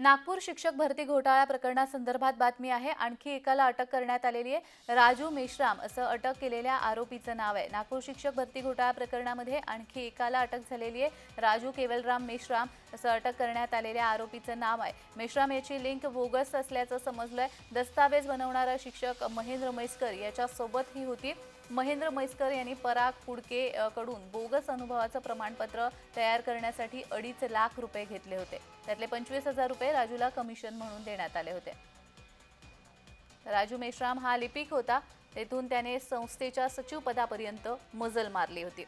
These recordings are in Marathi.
नागपूर शिक्षक भरती घोटाळा प्रकरणासंदर्भात बातमी आहे. आणखी एकाला अटक करण्यात आलेली आहे. राजू मेश्राम असं अटक केलेल्या आरोपीचं नाव आहे. नागपूर शिक्षक भरती घोटाळा प्रकरणामध्ये आणखी एकाला अटक झालेली आहे. राजू केवलराम मेश्राम असं अटक करण्यात आलेल्या आरोपीचं नाव आहे. मेश्राम याची लिंक बोगस असल्याचं समजलंय. दस्तावेज बनवणारा शिक्षक महेंद्र मैस्कर याच्यासोबत ही होती. महेंद्र मैस्कर यांनी पराग कुडके कडून बोगस अनुभवाचं प्रमाणपत्र तयार करण्यासाठी अडीच लाख रुपये घेतले होते. त्यातले पंचवीस हजार रुपये राजूला कमिशन म्हणून देण्यात आले होते. राजू मेश्राम हा लिपिक होता. तेथून त्याने संस्थेच्या सचिवपदापर्यंत मजल मारली होती.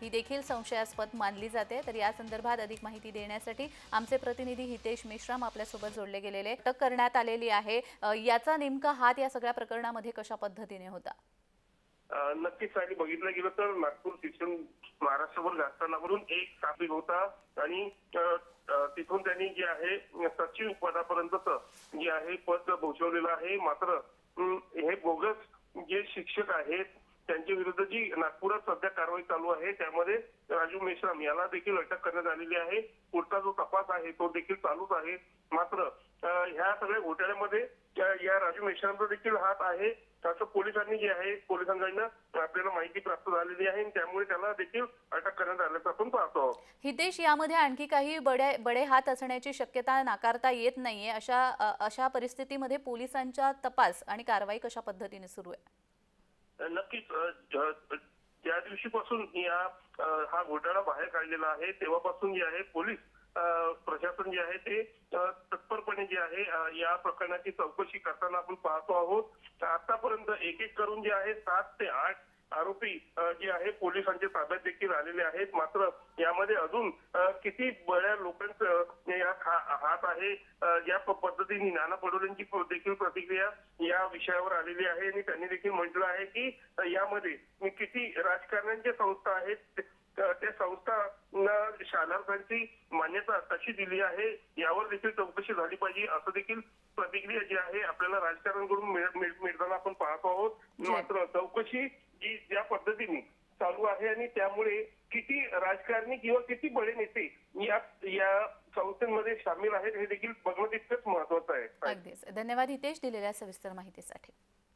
ही देखील संशयास्पद मानली जाते. तर या संदर्भात अधिक माहिती देण्यासाठी आमचे प्रतिनिधी हितेश मेश्राम आपल्यासोबत जोडले गेलेले अटक करण्यात आलेली आहे. याचा नेमका हात या सगळ्या प्रकरणामध्ये कशा पद्धतीने होता? नक्कीच आणि बघितलं गेलं तर नागपूर शिक्षण महाराष्ट्रभर गाजतानावरून एक स्थापित होता आणि तिथून त्यांनी जे आहे सचिव पदापर्यंतच जे आहे पद भूषवलेलं आहे. मात्र हे बोगस जे शिक्षक आहेत त्यांच्या विरुद्ध जी नागपुरात सध्या कारवाई चालू आहे त्यामध्ये राजू मेश्राम याला देखील अटक करण्यात आलेली आहे. पुढचा जो तपास आहे तो देखील चालूच आहे. मात्र ह्या सगळ्या घोटाळ्यामध्ये या राजू मेश्रामचा देखील हात आहे. असं पोलिसांनी जे आहे पोलिसांकडनं आपल्याला माहिती प्राप्त झालेली आहे त्यामुळे त्याला देखील अटक करण्यात आल्याचं आपण पाहतो. हितेश यामध्ये आणखी काही बडे बडे हात असण्याची शक्यता नाकारता येत नाहीये. अशा अशा परिस्थितीमध्ये पोलिसांचा तपास आणि कारवाई कशा पद्धतीने सुरू आहे? नक्कीच ज्या दिवशीपासून या हा घोटाळा बाहेर काढलेला आहे तेव्हापासून जे आहे पोलीस प्रशासन जे आहे ते तत्परपणे जे आहे या प्रकरणाची चौकशी करताना आपण पाहतो आहोत. आतापर्यंत एक एक करून जे आहे सात ते आठ आरोपी जे आहे पोलिसांच्या ताब्यात देखील आलेले आहेत. मात्र यामध्ये अजून किती बऱ्या लोकांचं हात आहे या पद्धतीने नाना पडोलेंची देखील प्रतिक्रिया या विषयावर आलेली आहे. आणि त्यांनी देखील म्हटलं आहे की यामध्ये किती राजकारण्यांच्या संस्था आहेत त्या संस्था शालार्थांची मान्यता कशी दिली आहे यावर देखील चौकशी झाली पाहिजे असं देखील प्रतिक्रिया जी आहे आपल्याला राजकारणाकडून मिळ- मिळ- मिळताना आपण पाहतो आहोत. मात्र चौकशी जी ज्या पद्धतीने चालू आहे आणि त्यामुळे किती राजकारणी किंवा किती बडे नेते या या संस्थेमध्ये सामील आहेत हे देखील बघणं तितकंच महत्वाचं आहे. धन्यवाद हितेश दिलेल्या सविस्तर माहितीसाठी.